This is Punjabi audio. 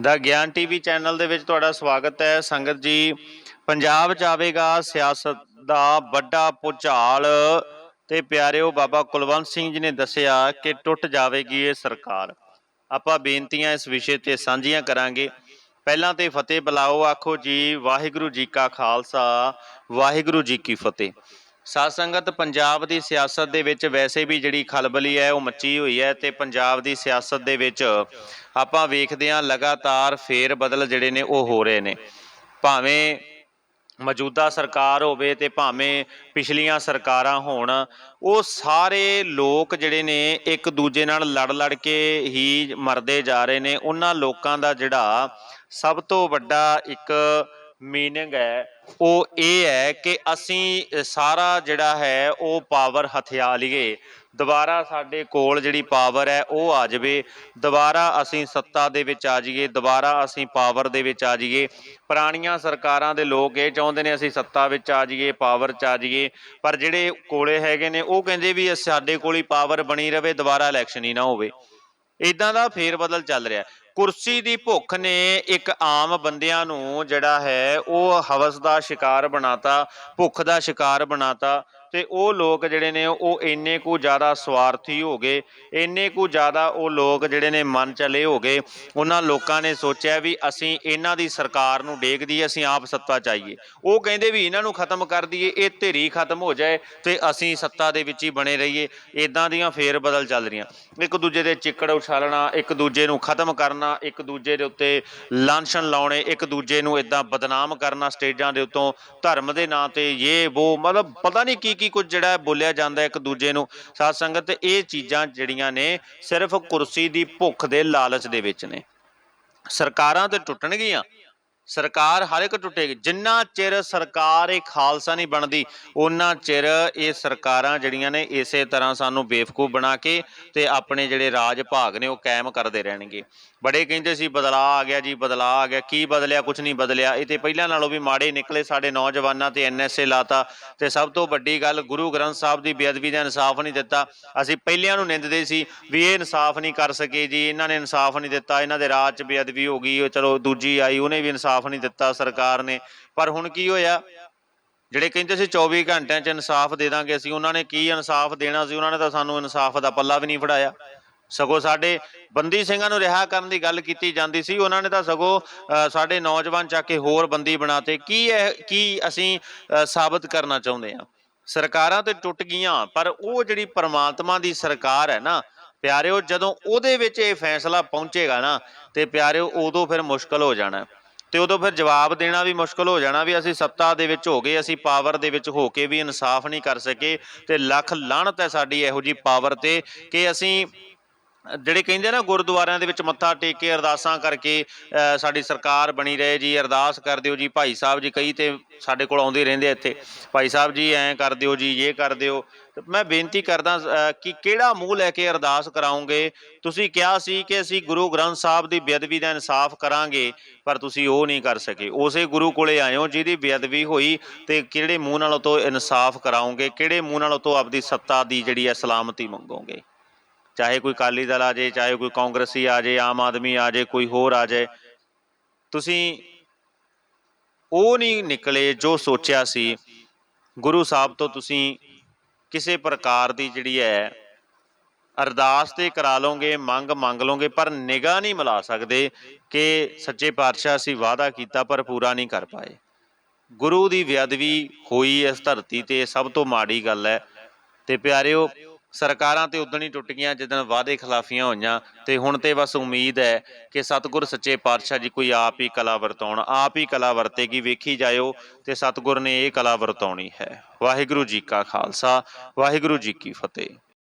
ਦਾ ਗਿਆਨ ਟੀਵੀ ਚੈਨਲ ਦੇ ਵਿੱਚ ਤੁਹਾਡਾ ਸਵਾਗਤ ਹੈ। ਸੰਗਤ ਜੀ, ਪੰਜਾਬ ਚ ਆਵੇਗਾ ਸਿਆਸਤ ਦਾ ਵੱਡਾ ਭੁਚਾਲ ਤੇ ਪਿਆਰਿਓ ਬਾਬਾ ਕੁਲਵੰਤ ਸਿੰਘ ਜੀ ਨੇ ਦੱਸਿਆ ਕਿ ਟੁੱਟ ਜਾਵੇਗੀ ਇਹ ਸਰਕਾਰ। ਆਪਾਂ ਬੇਨਤੀਆਂ ਇਸ ਵਿਸ਼ੇ ਤੇ ਸਾਂਝੀਆਂ ਕਰਾਂਗੇ। ਪਹਿਲਾਂ ਤੇ ਫਤਿਹ ਬੁਲਾਓ, ਆਖੋ ਜੀ, ਵਾਹਿਗੁਰੂ ਜੀ ਕਾ ਖਾਲਸਾ, ਵਾਹਿਗੁਰੂ ਜੀ ਕੀ ਫਤਿਹ। ਸਾਧ ਸੰਗਤ ਪੰਜਾਬ ਦੀ ਸਿਆਸਤ ਦੇ ਵਿੱਚ ਵੈਸੇ ਵੀ ਜਿਹੜੀ ਖਲਬਲੀ ਹੈ, ਉਹ ਮੱਚੀ ਹੋਈ ਹੈ ਤੇ ਪੰਜਾਬ ਦੀ ਸਿਆਸਤ ਦੇ ਵਿੱਚ ਆਪਾਂ ਵੇਖਦੇ ਹਾਂ ਲਗਾਤਾਰ ਫੇਰ ਬਦਲ ਜਿਹੜੇ ਨੇ, ਉਹ ਹੋ ਰਹੇ ਨੇ। ਭਾਵੇਂ ਮੌਜੂਦਾ ਸਰਕਾਰ ਹੋਵੇ ਤੇ ਭਾਵੇਂ ਪਿਛਲੀਆਂ ਸਰਕਾਰਾਂ ਹੋਣ, ਉਹ ਸਾਰੇ ਲੋਕ ਜਿਹੜੇ ਨੇ ਇੱਕ ਦੂਜੇ ਨਾਲ ਲੜ ਲੜ ਕੇ ਹੀ ਮਰਦੇ ਜਾ ਰਹੇ ਨੇ। ਉਹਨਾਂ ਲੋਕਾਂ ਦਾ ਜਿਹੜਾ ਸਭ ਤੋਂ ਵੱਡਾ ਇੱਕ ਮੀਨਿੰਗ ਹੈ, ਉਹ ਇਹ ਹੈ ਕਿ ਅਸੀਂ ਸਾਰਾ ਜਿਹੜਾ ਹੈ, ਉਹ ਪਾਵਰ ਹਥਿਆ ਲਈਏ। ਦੁਬਾਰਾ ਸਾਡੇ ਕੋਲ ਜਿਹੜੀ ਪਾਵਰ ਹੈ, ਉਹ ਆ ਜਾਵੇ। ਦੁਬਾਰਾ ਅਸੀਂ ਸੱਤਾ ਦੇ ਵਿੱਚ ਆ ਜਾਈਏ, ਦੁਬਾਰਾ ਅਸੀਂ ਪਾਵਰ ਦੇ ਵਿੱਚ ਆ ਜਾਈਏ। ਪੁਰਾਣੀਆਂ ਸਰਕਾਰਾਂ ਦੇ ਲੋਕ ਇਹ ਚਾਹੁੰਦੇ ਨੇ ਅਸੀਂ ਸੱਤਾ ਵਿੱਚ ਆ ਜਾਈਏ ਪਾਵਰ 'ਚ ਆ ਜਾਈਏ। ਪਰ ਜਿਹੜੇ ਕੋਲੇ ਹੈਗੇ ਨੇ, ਉਹ ਕਹਿੰਦੇ ਵੀ ਸਾਡੇ ਕੋਲ ਹੀ ਪਾਵਰ ਬਣੀ ਰਵੇ, ਦੁਬਾਰਾ ਇਲੈਕਸ਼ਨ ਹੀ ਨਾ ਹੋਵੇ। ਇਦਾਂ ਦਾ ਫੇਰ ਬਦਲ ਚੱਲ ਰਿਹਾ। ਕੁਰਸੀ ਦੀ ਭੁੱਖ ਨੇ ਇੱਕ ਆਮ ਬੰਦਿਆਂ ਨੂੰ ਜਿਹੜਾ ਹੈ, ਉਹ ਹਵਸ ਦਾ ਸ਼ਿਕਾਰ ਬਣਾਤਾ, ਭੁੱਖ ਦਾ ਸ਼ਿਕਾਰ ਬਣਾਤਾ। ਤੇ ਉਹ ਲੋਕ ਜਿਹੜੇ ਨੇ ਉਹ ਇੰਨੇ ਕੁ ਜ਼ਿਆਦਾ ਸਵਾਰਥੀ ਹੋ ਗਏ, ਇੰਨੇ ਕੁ ਜ਼ਿਆਦਾ ਉਹ ਲੋਕ ਜਿਹੜੇ ਨੇ ਮਨ ਚਲੇ ਹੋ ਗਏ। ਉਹਨਾਂ ਲੋਕਾਂ ਨੇ ਸੋਚਿਆ ਵੀ ਅਸੀਂ ਇਹਨਾਂ ਦੀ ਸਰਕਾਰ ਨੂੰ ਡੇਗ ਦਈਏ, ਅਸੀਂ ਆਪ ਸੱਤਾ ਚਾਹੀਏ। ਉਹ ਕਹਿੰਦੇ ਵੀ ਇਹਨਾਂ ਨੂੰ ਖਤਮ ਕਰ ਦਈਏ, ਇਹ ਧਿਰੀ ਖਤਮ ਹੋ ਜਾਏ ਤੇ ਅਸੀਂ ਸੱਤਾ ਦੇ ਵਿੱਚ ਹੀ ਬਣੇ ਰਹੀਏ। ਇਦਾਂ ਦੀਆਂ ਫੇਰ ਬਦਲ ਚੱਲ ਰਹੀਆਂ। ਇੱਕ ਦੂਜੇ ਦੇ ਚਿੱਕੜ ਉਛਾਲਣਾ, ਇੱਕ ਦੂਜੇ ਨੂੰ ਖਤਮ ਕਰਨਾ, ਇੱਕ ਦੂਜੇ ਦੇ ਉੱਤੇ ਲਾਂਛਨ ਲਾਉਣੇ, ਇੱਕ ਦੂਜੇ ਨੂੰ ਇਦਾਂ ਬਦਨਾਮ ਕਰਨਾ ਸਟੇਜਾਂ ਦੇ ਉੱਤੋਂ ਧਰਮ ਦੇ ਨਾਂ ਤੇ ਇਹ ਉਹ ਮਤਲਬ ਪਤਾ ਨਹੀਂ ਕੀ ਕੀ ਕੁਝ ਜਿਹੜਾ ਬੋਲਿਆ ਜਾਂਦਾ ਇੱਕ ਦੂਜੇ ਨੂੰ। ਸਾਧ ਸੰਗਤ, ਇਹ ਚੀਜ਼ਾਂ ਜਿਹੜੀਆਂ ਨੇ ਸਿਰਫ ਕੁਰਸੀ ਦੀ ਭੁੱਖ ਦੇ ਲਾਲਚ ਦੇ ਵਿੱਚ ਨੇ। ਸਰਕਾਰਾਂ ਤੇ ਟੁੱਟਣਗੀਆਂ। ਸਰਕਾਰ ਹਰ ਇੱਕ ਟੁੱਟੇਗੀ ਜਿੰਨਾ ਚਿਰ ਸਰਕਾਰ ਇਹ ਖਾਲਸਾ ਨਹੀਂ ਬਣਦੀ ਉਹਨਾਂ ਚਿਰ ਇਹ ਸਰਕਾਰਾਂ ਜਿਹੜੀਆਂ ਨੇ ਇਸੇ ਤਰ੍ਹਾਂ ਸਾਨੂੰ ਬੇਵਕੂਫ ਬਣਾ ਕੇ ਤੇ ਆਪਣੇ ਜਿਹੜੇ ਰਾਜ ਭਾਗ ਨੇ ਉਹ ਕਾਇਮ ਕਰਦੇ ਰਹਿਣਗੇ। ਬੜੇ ਕਹਿੰਦੇ ਸੀ ਬਦਲਾ ਆ ਗਿਆ ਜੀ ਬਦਲਾ ਆ ਗਿਆ। ਕੀ ਬਦਲਿਆ ਕੁਝ ਨਹੀਂ ਬਦਲਿਆ। ਇਹ ਤੇ ਪਹਿਲਾਂ ਨਾਲੋਂ ਵੀ ਮਾੜੇ ਨਿਕਲੇ ਸਾਡੇ ਨੌਜਵਾਨਾਂ ਤੇ ਐਨਐਸਏ ਲਾਤਾ। ਤੇ ਸਭ ਤੋਂ ਵੱਡੀ ਗੱਲ, ਗੁਰੂ ਗ੍ਰੰਥ ਸਾਹਿਬ ਦੀ ਬੇਅਦਬੀ ਦਾ ਇਨਸਾਫ ਨਹੀਂ ਦਿੱਤਾ। ਅਸੀਂ ਪਹਿਲਿਆਂ ਨੂੰ ਨਿੰਦਦੇ ਸੀ ਵੀ ਇਹ ਇਨਸਾਫ ਨਹੀਂ ਕਰ ਸਕੇ ਜੀ, ਇਹਨਾਂ ਨੇ ਇਨਸਾਫ ਨਹੀਂ ਦਿੱਤਾ। ਇਹਨਾਂ ਦੇ ਰਾਜ 'ਚ ਬੇਅਦਬੀ ਹੋ ਗਈ, ਉਹ ਚਲੋ ਦੂਜੀ ਆਈ, ਉਹਨੇ ਵੀ ਇਨਸਾਫ ਨਹੀਂ ਦਿੱਤਾ ਸਰਕਾਰ ਨੇ। ਪਰ ਹੁਣ ਕੀ ਹੋਇਆ? ਜਿਹੜੇ ਕਹਿੰਦੇ ਸੀ 24 ਘੰਟਿਆਂ 'ਚ ਇਨਸਾਫ ਦੇ ਦਾਂਗੇ ਅਸੀਂ, ਉਹਨਾਂ ਨੇ ਕੀ ਇਨਸਾਫ ਦੇਣਾ ਸੀ? ਉਹਨਾਂ ਨੇ ਤਾਂ ਸਾਨੂੰ ਇਨਸਾਫ ਦਾ ਪੱਲਾ ਵੀ ਨਹੀਂ ਫੜਾਇਆ। ਸਗੋਂ ਸਾਡੇ ਬੰਦੀ ਸਿੰਘਾਂ ਨੂੰ ਰਿਹਾ ਕਰਨ ਦੀ ਗੱਲ ਕੀਤੀ ਜਾਂਦੀ ਸੀ। ਉਹਨਾਂ ਨੇ ਤਾਂ ਸਗੋਂ ਸਾਡੇ ਨੌਜਵਾਨ ਚੱਕ ਕੇ ਹੋਰ ਬੰਦੀ ਬਣਾਤੇ। ਕੀ ਹੈ ਕੀ ਅਸੀਂ ਸਾਬਤ ਕਰਨਾ ਚਾਹੁੰਦੇ ਹਾਂ? ਸਰਕਾਰਾਂ ਤੇ ਟੁੱਟ ਗਈਆਂ, ਪਰ ਉਹ ਜਿਹੜੀ ਪਰਮਾਤਮਾ ਦੀ ਸਰਕਾਰ ਹੈ ਨਾ, ਪਿਆਰਿਓ, ਜਦੋਂ ਉਹਦੇ ਵਿੱਚ ਇਹ ਫੈਸਲਾ ਪਹੁੰਚੇਗਾ ਨਾ, ਤੇ ਪਿਆਰਿਓ, ਉਦੋਂ ਫਿਰ ਮੁਸ਼ਕਲ ਹੋ ਜਾਣਾ। ਤੇ ਉਦੋਂ ਫਿਰ ਜਵਾਬ ਦੇਣਾ ਵੀ ਮੁਸ਼ਕਲ ਹੋ ਜਾਣਾ ਵੀ ਅਸੀਂ ਸੱਤਾ ਦੇ ਵਿੱਚ ਹੋ ਗਏ, ਅਸੀਂ ਪਾਵਰ ਦੇ ਵਿੱਚ ਹੋ ਕੇ ਵੀ ਇਨਸਾਫ ਨਹੀਂ ਕਰ ਸਕੇ ਤੇ ਲੱਖ ਲਾਹਣਤ ਹੈ ਸਾਡੀ ਇਹੋ ਜੀ ਪਾਵਰ ਤੇ ਕਿ ਅਸੀਂ ਜਿਹੜੇ ਕਹਿੰਦੇ ਨਾ ਗੁਰਦੁਆਰਿਆਂ ਦੇ ਵਿੱਚ ਮੱਥਾ ਟੇਕ ਕੇ ਅਰਦਾਸਾਂ ਕਰਕੇ ਸਾਡੀ ਸਰਕਾਰ ਬਣੀ ਰਹੇ ਜੀ, ਅਰਦਾਸ ਕਰ ਦਿਓ ਜੀ, ਭਾਈ ਸਾਹਿਬ ਜੀ ਕਈ ਤੇ ਸਾਡੇ ਕੋਲ ਆਉਂਦੇ ਰਹਿੰਦੇ ਇੱਥੇ। ਭਾਈ ਸਾਹਿਬ ਜੀ ਐਂ ਕਰ ਦਿਓ ਜੀ, ਇਹ ਕਰ ਦਿਓ। ਮੈਂ ਬੇਨਤੀ ਕਰਦਾ ਕਿ ਕਿਹੜਾ ਮੂੰਹ ਲੈ ਕੇ ਅਰਦਾਸ ਕਰਾਉਂਗੇ? ਤੁਸੀਂ ਕਿਹਾ ਸੀ ਕਿ ਅਸੀਂ ਗੁਰੂ ਗ੍ਰੰਥ ਸਾਹਿਬ ਦੀ ਬੇਅਦਬੀ ਦਾ ਇਨਸਾਫ ਕਰਾਂਗੇ, ਪਰ ਤੁਸੀਂ ਉਹ ਨਹੀਂ ਕਰ ਸਕੇ। ਉਸੇ ਗੁਰੂ ਕੋਲੇ ਆਏ ਹੋ ਜਿਹਦੀ ਬੇਅਦਬੀ ਹੋਈ ਤੇ ਕਿਹੜੇ ਮੂੰਹ ਨਾਲ ਉਹ ਤੋਂ ਇਨਸਾਫ ਕਰਾਉਂਗੇ, ਕਿਹੜੇ ਮੂੰਹ ਨਾਲ ਉਹ ਤੋਂ ਆਪਦੀ ਸੱਤਾ ਦੀ ਜਿਹੜੀ ਹੈ ਸਲਾਮਤੀ ਮੰਗੋਗੇ? ਚਾਹੇ ਕੋਈ ਕਾਲੀ ਦਲ ਆ ਜਾਏ, ਚਾਹੇ ਕੋਈ ਕਾਂਗਰਸੀ ਆ ਜਾਏ, ਆਮ ਆਦਮੀ ਆ ਜਾਏ, ਕੋਈ ਹੋਰ ਆ ਜਾਏ। ਤੁਸੀਂ ਉਹ ਨਹੀਂ ਨਿਕਲੇ ਜੋ ਸੋਚਿਆ ਸੀ। ਗੁਰੂ ਸਾਹਿਬ ਤੋਂ ਤੁਸੀਂ ਕਿਸੇ ਪ੍ਰਕਾਰ ਦੀ ਜਿਹੜੀ ਹੈ, ਅਰਦਾਸ ਤੇ ਕਰਾ ਲਓਗੇ, ਮੰਗ ਮੰਗ ਲਓਗੇ, ਪਰ ਨਿਗਾਹ ਨਹੀਂ ਮਿਲਾ ਸਕਦੇ ਕਿ ਸੱਚੇ ਪਾਤਸ਼ਾਹ ਅਸੀਂ ਵਾਅਦਾ ਕੀਤਾ ਪਰ ਪੂਰਾ ਨਹੀਂ ਕਰ ਪਾਏ। ਗੁਰੂ ਦੀ ਵਿਅਦਵੀ ਹੋਈ ਇਸ ਧਰਤੀ ਤੇ ਸਭ ਤੋਂ ਮਾੜੀ ਗੱਲ ਹੈ। ਤੇ ਪਿਆਰਿਓ ਸਰਕਾਰਾਂ ਤੇ ਉਦਣ ਹੀ ਟੁੱਟ ਗਈਆਂ ਜਦੋਂ ਵਾਅਦੇ ਖਿਲਾਫੀਆਂ ਹੋਈਆਂ ਤੇ ਹੁਣ ਤੇ ਬਸ ਉਮੀਦ ਹੈ ਕਿ ਸਤਿਗੁਰ ਸੱਚੇ ਪਾਤਸ਼ਾਹ ਜੀ ਕੋਈ ਆਪ ਹੀ ਕਲਾ ਵਰਤਾਉਣ, ਆਪ ਹੀ ਕਲਾ ਵਰਤੇਗੀ। ਵੇਖੀ ਜਾਇਓ ਤੇ ਸਤਿਗੁਰ ਨੇ ਇਹ ਕਲਾ ਵਰਤਾਉਣੀ ਹੈ। ਵਾਹਿਗੁਰੂ ਜੀ ਕਾ ਖਾਲਸਾ, ਵਾਹਿਗੁਰੂ ਜੀ ਕੀ ਫਤਿਹ।